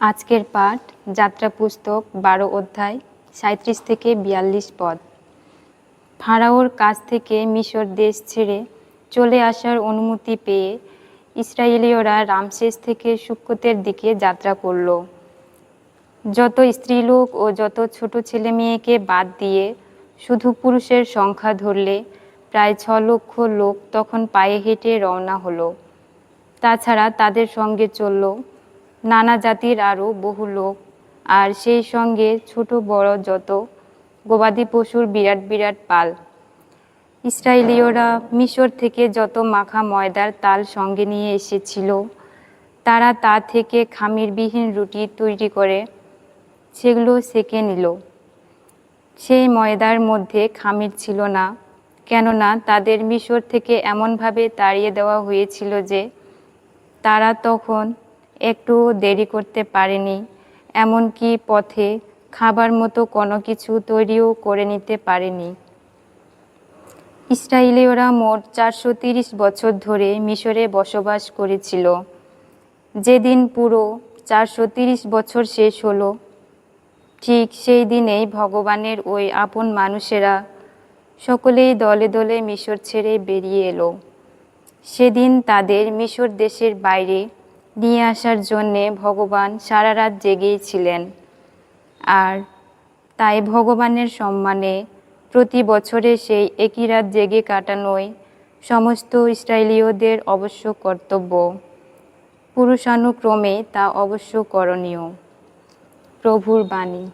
আজকের পাঠ, যাত্রা পুস্তক, বারো অধ্যায় সাঁত্রিশ থেকে বিয়াল্লিশ পদ। ফারাওর কাছ থেকে মিশর দেশ ছেড়ে চলে আসার অনুমতি পেয়ে ইসরায়েলীয়রা রামশেষ থেকে সুক্কতের দিকে যাত্রা করল। যত স্ত্রীলোক ও যত ছোট ছেলে মেয়েকে বাদ দিয়ে শুধু পুরুষের সংখ্যা ধরলে প্রায় ছ লক্ষ লোক তখন পায়ে হেঁটে রওনা হলো। তাছাড়া তাদের সঙ্গে চলল নানা জাতির আরও বহু লোক। আর সেই সঙ্গে ছোট বড় যত গবাদি পশুর বিরাট বিরাট পাল। ইসরায়েলীয়রা মিশর থেকে যত মাখা ময়দার তাল সঙ্গে নিয়ে এসেছিল, তারা তা থেকে খামিরবিহীন রুটি তৈরি করে সেগুলো সেকে নিল। সেই ময়দার মধ্যে খামির ছিল না, কেননা তাদের মিশর থেকে এমনভাবে তাড়িয়ে দেওয়া হয়েছিল যে তারা তখন একটু দেরি করতে পারেনি, এমনকি পথে খাবার মতো কোনো কিছু তৈরিও করে নিতে পারেনি। ইসরায়েলীয়রা মোট চারশো তিরিশ বছর ধরে মিশরে বসবাস করেছিল। যেদিন পুরো চারশো তিরিশ বছর শেষ হলো, ঠিক সেই দিনেই ভগবানের ওই আপন মানুষেরা সকলেই দলে দলে মিশর ছেড়ে বেরিয়ে এলো। সেদিন তাদের মিশর দেশের বাইরে নিয়ে আসার জন্যে ভগবান সারা রাত জেগেই ছিলেন। আর তাই ভগবানের সম্মানে প্রতি বছরে সেই একই রাত জেগে কাটানোই সমস্ত ইসরায়েলীয়দের অবশ্য কর্তব্য। পুরুষানুক্রমে তা অবশ্য করণীয়। প্রভুর বাণী।